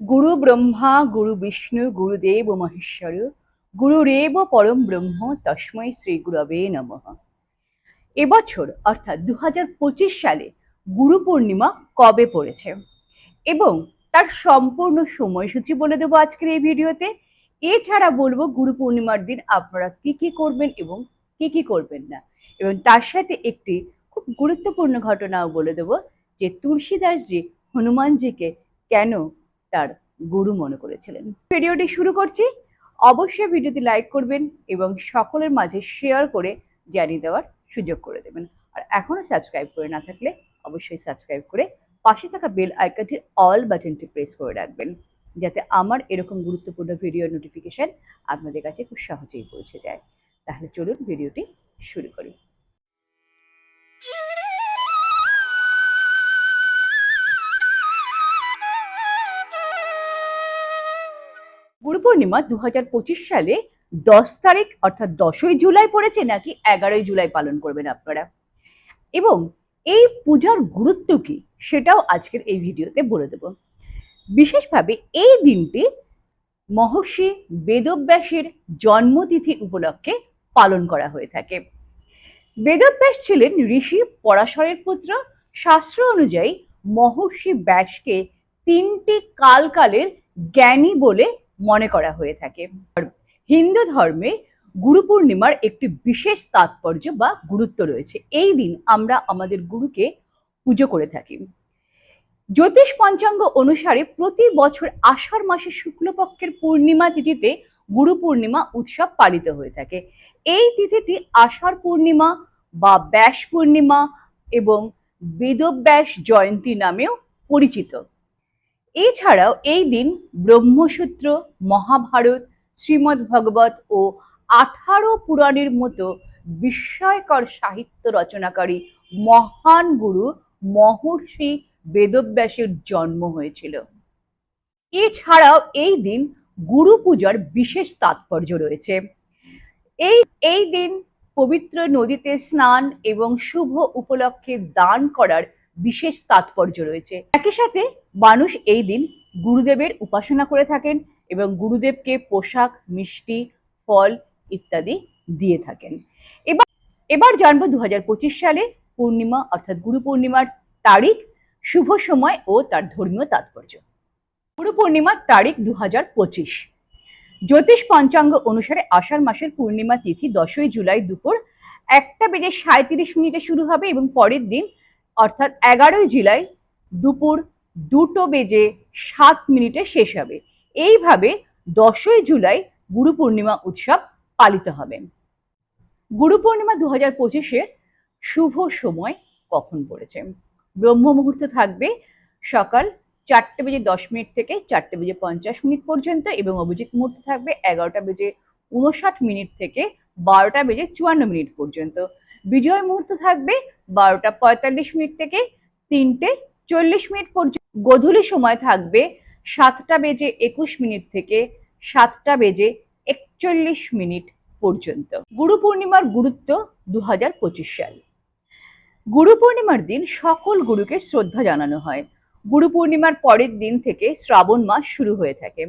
গুরু ব্রহ্মা গুরু বিষ্ণু গুরুদেব মহেশ্বর গুরুরেব পরম ব্রহ্ম তস্মৈ শ্রী গুরবে নমঃ এবছর, অর্থাৎ দু হাজার পঁচিশ সালে গুরু পূর্ণিমা কবে পড়েছে? এবং তার সম্পূর্ণ সময়সূচি বলে দেবো আজকের এই ভিডিওতে। এছাড়া বলব, গুরু পূর্ণিমার দিন আপনারা কি কি করবেন এবং কি কি করবেন না? এবং তার সাথে একটি খুব গুরুত্বপূর্ণ ঘটনাও বলে দেবো, যে তুলসীদাসজি হনুমানজিকে কেন তার গুরু মনে করেছিলেন। ভিডিওটি শুরু করছি। অবশ্যই ভিডিওটি লাইক করবেন এবং সকলের মাঝে শেয়ার করে জানিয়ে দেওয়ার সুযোগ করে দেবেন। আর এখনও সাবস্ক্রাইব করে না থাকলে অবশ্যই সাবস্ক্রাইব করে পাশে থাকা বেল আইকনটির অল বাটনটি প্রেস করে রাখবেন, যাতে আমার এরকম গুরুত্বপূর্ণ ভিডিও নোটিফিকেশন আপনাদের কাছে খুব সহজেই পৌঁছে যায়। তাহলে চলুন ভিডিওটি শুরু করি। পূর্ণিমা দু হাজার পঁচিশ সালে দশ তারিখ অর্থাৎ দশই জুলাই পড়েছে নাকি এগারোই জুলাই পালন করবেন আপনারা। এবং এই পূজার গুরুত্ব কি সেটাও আজকের এই ভিডিওতে বলে দেব। বিশেষভাবে এই দিনটি মহর্ষি বেদব্যাসের জন্মতিথি উপলক্ষে পালন করা হয়ে থাকে। বেদব্যাস ছিলেন ঋষি পরাশরের পুত্র। শাস্ত্র অনুযায়ী মহর্ষি ব্যাসকে তিনটি কালকালের জ্ঞানী বলে মনে করা হয়ে থাকে। হিন্দু ধর্মে গুরু পূর্ণিমার একটি বিশেষ তাৎপর্য বা গুরুত্ব রয়েছে। এই দিন আমরা আমাদের গুরুকে পুজো করে থাকি। জ্যোতিষ পঞ্চাঙ্গ অনুসারে প্রতি বছর আষাঢ় মাসের শুক্লপক্ষের পূর্ণিমা তিথিতে গুরু পূর্ণিমা উৎসব পালিত হয়ে থাকে। এই তিথিটি আষাঢ় পূর্ণিমা বা ব্যাস পূর্ণিমা এবং বেদব্যাস জয়ন্তী নামেও পরিচিত। এছাড়াও এই দিন ব্রহ্মসূত্র, মহাভারত, শ্রীমদ্ ভগবত ও আঠারো পুরাণের মতো বিস্ময়কর সাহিত্য রচনাকারী মহান গুরু মহর্ষি বেদব্যাসের জন্ম হয়েছিল। এছাড়াও এই দিন গুরু পূজার বিশেষ তাৎপর্য রয়েছে। এই এই দিন পবিত্র নদীতে স্নান এবং শুভ উপলক্ষে দান করার বিশেষ তাৎপর্য রয়েছে। একই সাথে মানুষ এই দিন গুরুদেবের উপাসনা করে থাকেন এবং গুরুদেবকে পোশাক, মিষ্টি, ফল ইত্যাদি দিয়ে থাকেন। এবার এবার জানব দু সালে পূর্ণিমা, অর্থাৎ গুরু পূর্ণিমার তারিখ, শুভ সময় ও তার ধর্মীয় তাৎপর্য। গুরু পূর্ণিমার তারিখ দু হাজার পঁচিশ। জ্যোতিষ পঞ্চাঙ্গ অনুসারে আষাঢ় মাসের পূর্ণিমা তিথি দশই জুলাই দুপুর একটা বেজে সাঁত্রিশ মিনিটে শুরু হবে এবং পরের দিন অর্থাৎ এগারোই জুলাই দুপুর দুটো বেজে সাত মিনিটে শেষ হবে। এইভাবে দশই জুলাই গুরু পূর্ণিমা উৎসব পালিত হবে। গুরু পূর্ণিমা দু হাজার পঁচিশের শুভ সময় কখন পড়েছে? ব্রহ্ম মুহূর্ত থাকবে সকাল চারটে বেজে দশ মিনিট থেকে চারটে বেজে পঞ্চাশ মিনিট পর্যন্ত এবং অভিজিৎ মুহূর্ত থাকবে এগারোটা বেজে উনষাট মিনিট থেকে বারোটা বেজে চুয়ান্ন মিনিট পর্যন্ত। বিজয় মুহূর্ত থাকবে বারোটা পঁয়তাল্লিশ মিনিট থেকে তিনটে চল্লিশ মিনিট পর্যন্ত। গধূলি সময় থাকবে সাতটা বেজে একুশ মিনিট থেকে সাতটা বেজে একচল্লিশ মিনিট পর্যন্ত। গুরু পূর্ণিমার গুরুত্ব দু হাজার পঁচিশ সাল। গুরু পূর্ণিমার দিন সকল গুরুকে শ্রদ্ধা জানানো হয়। গুরু পূর্ণিমার পরের দিন থেকে শ্রাবণ মাস শুরু হয়ে থাকে।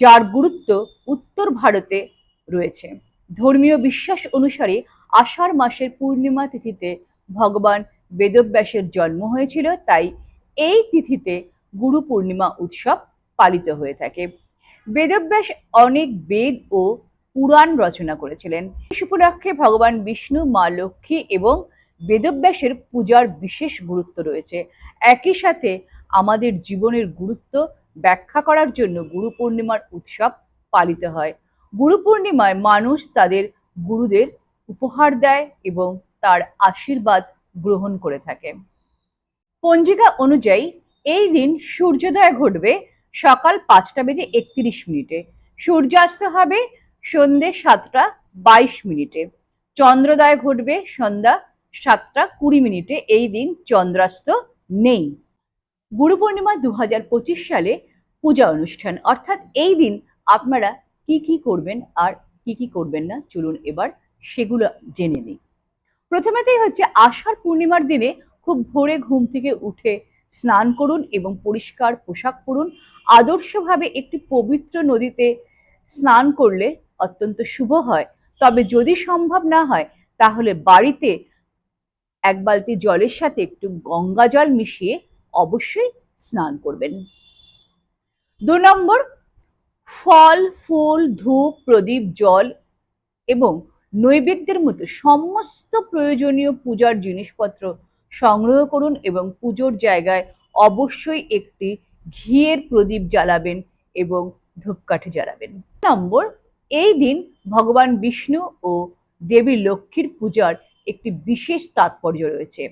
যার গুরুত্ব উত্তর ভারতে রয়েছে। ধর্মীয় বিশ্বাস অনুসারে আষাঢ় মাসের পূর্ণিমা তিথিতে ভগবান বেদব্যাসের জন্ম হয়েছিল, তাই এই তিথিতে গুরু পূর্ণিমা উৎসব পালিত হয়ে থাকে। বেদব্যাস অনেক বেদ ও পুরাণ রচনা করেছিলেন। এই উপলক্ষে ভগবান বিষ্ণু, মা লক্ষ্মী এবং বেদব্যাসের পূজার বিশেষ গুরুত্ব রয়েছে। একই সাথে আমাদের জীবনের গুরুত্ব ব্যাখ্যা করার জন্য গুরু পূর্ণিমার উৎসব পালিত হয়। গুরু পূর্ণিমায় মানুষ তাদের গুরুদের উপহার দেয় এবং তার আশীর্বাদ গ্রহণ করে থাকে। পঞ্জিকা অনুযায়ী, এই দিন সূর্যোদয় ঘটবে সকাল পাঁচটা বেজে একত্রিশ মিনিটে। সূর্যাস্ত হবে সন্ধে সাতটা বাইশ মিনিটে। চন্দ্রোদয় ঘটবে সন্ধ্যা সাতটা কুড়ি মিনিটে। এই দিন চন্দ্রাস্ত নেই। গুরু পূর্ণিমা দু হাজার পঁচিশ সালে পূজা অনুষ্ঠান। অর্থাৎ এই দিন আপনারা কি কি করবেন আর কি কি করবেন না? চলুন এবার সেগুলো জেনে নিই। প্রথমেতেই হচ্ছে আষাঢ় পূর্ণিমার দিনে খুব ভোরে ঘুম থেকে উঠে স্নান করুন এবং পরিষ্কার পোশাক পরুন। আদর্শভাবে একটি পবিত্র নদীতে স্নান করলে অত্যন্ত শুভ হয়। তবে যদি সম্ভব না হয়, তাহলে বাড়িতে এক বালতি জলের সাথে একটু গঙ্গা জল মিশিয়ে অবশ্যই স্নান করবেন। দু নম্বর, ফল, ফুল, ধূপ, প্রদীপ, জল এবং নৈবেদ্যের মতো সমস্ত প্রয়োজনীয় পূজার জিনিসপত্র সংগ্রহ করুন এবং পুজোর জায়গায় অবশ্যই একটি ঘিয়ের প্রদীপ জ্বালাবেন এবং ধূপকাঠি জ্বালাবেন। নম্বর, এই দিন ভগবান বিষ্ণু ও দেবী লক্ষ্মীর পূজার একটি বিশেষ তাৎপর্য রয়েছে।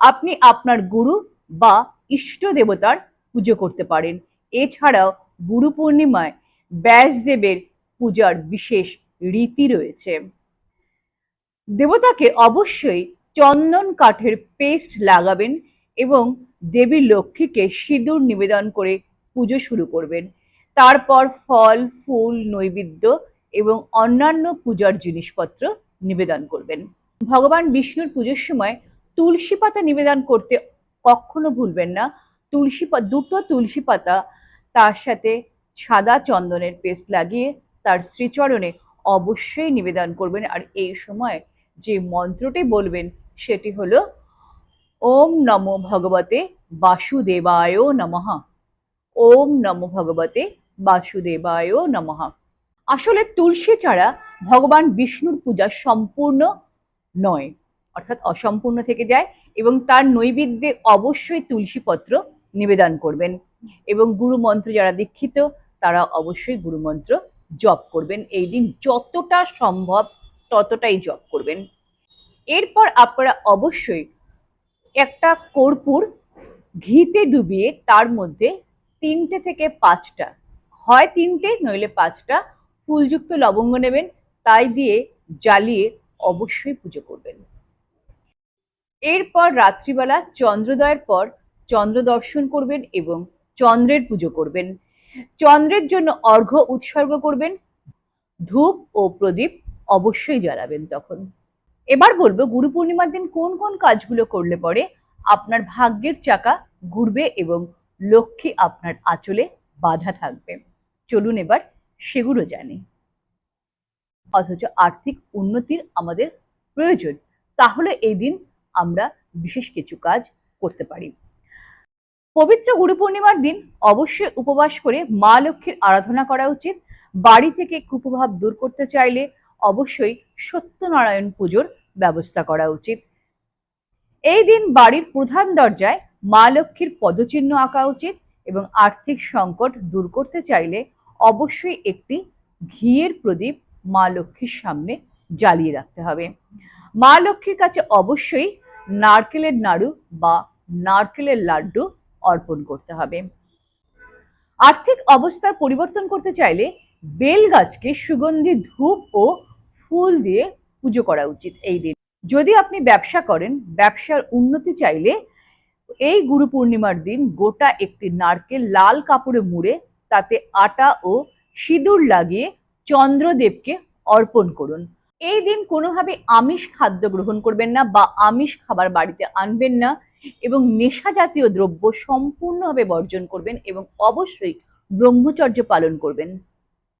আপনি আপনার গুরু বা ইষ্ট দেবতার পুজো করতে পারেন। এছাড়াও গুরু পূর্ণিমায় ব্যাসদেবের পূজার বিশেষ রীতি রয়েছে। দেবতাকে অবশ্যই চন্দন কাঠের পেস্ট লাগাবেন এবং দেবী লক্ষ্মীকে সিঁদুর নিবেদন করে পুজো শুরু করবেন। তারপর ফল, ফুল, নৈবেদ্য এবং অন্যান্য পূজার জিনিসপত্র নিবেদন করবেন। ভগবান বিষ্ণুর পুজোর সময় তুলসী পাতা নিবেদন করতে কখনো ভুলবেন না। তুলসী দুটো তুলসী পাতা তার সাথে সাদা চন্দনের পেস্ট লাগিয়ে তার শ্রীচরণে অবশ্যই নিবেদন করবেন। আর এই সময় যে মন্ত্রটি বলবেন সেটি হল, ওম নমো ভগবতে বাসুদেবায় নমঃ। ওম নমো ভগবতে বাসুদেবায় নমঃ। আসলে তুলসী ছাড়া ভগবান বিষ্ণুর পূজা সম্পূর্ণ নয়, অর্থাৎ অসম্পূর্ণ থেকে যায় এবং তার নৈবেদ্যে অবশ্যই তুলসী পত্র নিবেদন করবেন এবং গুরু মন্ত্র যারা দীক্ষিত, তারা অবশ্যই গুরুমন্ত্র জপ করবেন। এই দিন যতটা সম্ভব ততটাই জপ করবেন। এরপর আপনারা অবশ্যই একটা কর্পূর ঘিতে ডুবিয়ে তার মধ্যে তিনটে থেকে পাঁচটা, হয় তিনটে, নইলে পাঁচটা ফুলযুক্ত লবঙ্গ নেবেন, তাই দিয়ে জ্বালিয়ে অবশ্যই পুজো করবেন। এরপর রাত্রিবেলা চন্দ্রোদয়ের পর চন্দ্র দর্শন করবেন এবং চন্দ্রের পুজো করবেন। চন্দ্রের জন্য অর্ঘ্য উৎসর্গ করবেন, ধূপ ও প্রদীপ অবশ্যই জ্বালাবেন তখন। এবার বলব, গুরু পূর্ণিমার দিন কোন কোন কাজগুলো করলে পরে আপনার ভাগ্যের চাকা ঘুরবে এবং লক্ষ্মী আপনার আঁচলে বাধা থাকবে। চলুন এবার সেগুলো জানি। অথচ আর্থিক উন্নতির আমাদের প্রয়োজন, তাহলে এই দিন আমরা বিশেষ কিছু কাজ করতে পারি। পবিত্র গুরু পূর্ণিমার দিন অবশ্যই উপবাস করে মা লক্ষ্মীর আরাধনা করা উচিত। বাড়ি থেকে কুপ্রভাব দূর করতে চাইলে অবশ্যই সত্যনারায়ণ পুজোর ব্যবস্থা করা উচিত। এই দিন বাড়ির প্রধান দরজায় মা লক্ষ্মীর পদচিহ্ন আঁকা উচিত এবং আর্থিক সংকট দূর করতে চাইলে অবশ্যই একটি ঘিয়ের প্রদীপ মা লক্ষ্মীর সামনে জ্বালিয়ে রাখতে হবে। মা লক্ষ্মীর কাছে অবশ্যই নারকেলের নাড়ু বা নারকেলের লাড্ডু অর্পণ করতে হবে। আর্থিক অবস্থার পরিবর্তন করতে চাইলে বেল গাছকে সুগন্ধি ধূপ ও ফুল দিয়ে পুজো করা উচিত এই দিন। যদি আপনি ব্যবসা করেন, ব্যবসার উন্নতি চাইলে এই গুরু পূর্ণিমার দিন গোটা একটি নারকেল লাল কাপড়ে মুড়ে তাতে আটা ও সিঁদুর লাগিয়ে চন্দ্রদেবকে অর্পণ করুন। এই দিন কোনোভাবে আমিষ খাদ্য গ্রহণ করবেন না বা আমিষ খাবার বাড়িতে আনবেন না এবং নেশা জাতীয় দ্রব্য সম্পূর্ণভাবে বর্জন করবেন এবং অবশ্যই ব্রহ্মচর্য পালন করবেন।